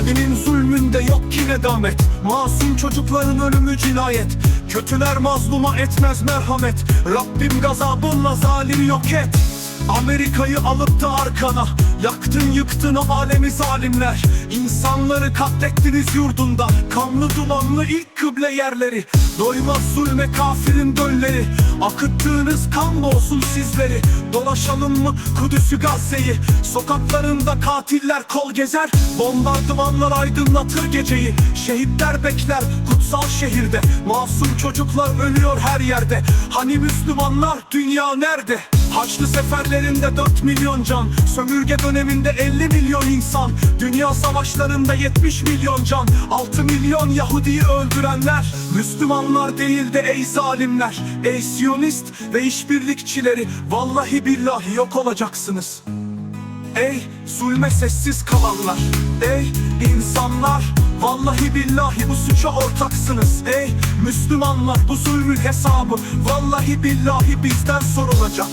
Zalimin zulmünde yok ki nedamet. Masum çocukların ölümü cinayet. Kötüler mazluma etmez merhamet. Rabbim gazabınla zalimi yok et. Amerika'yı alıp da arkana. Yaktın yıktın alemi zalimler. İnsanları katlettiniz yurdunda. Kanlı dumanlı ilk kıble yerleri. Doymaz zulme kafirin dölleri. Akıttığınız kanla olsun sizleri Dolaşalım mı Kudüs'ü Gazze'yi? Sokaklarında katiller kol gezer. Bombardımanlar aydınlatır geceyi. Şehitler bekler kutsal şehirde. Masum çocuklar ölüyor her yerde. Hani Müslümanlar dünya nerede? Haçlı seferlerinde 4 milyon can. Sömürge döneminde 50 milyon insan. Dünya savaşlarında 70 milyon can. 6 milyon Yahudi'yi öldürenler. Müslümanlar değil de ey zalimler. Ey Siyonist ve işbirlikçileri Vallahi billahi yok olacaksınız. Ey zulme sessiz kalanlar Ey insanlar Vallahi billahi bu suça ortaksınız. Ey Müslümanlar bu zulmün hesabı Vallahi billahi bizden sorulacak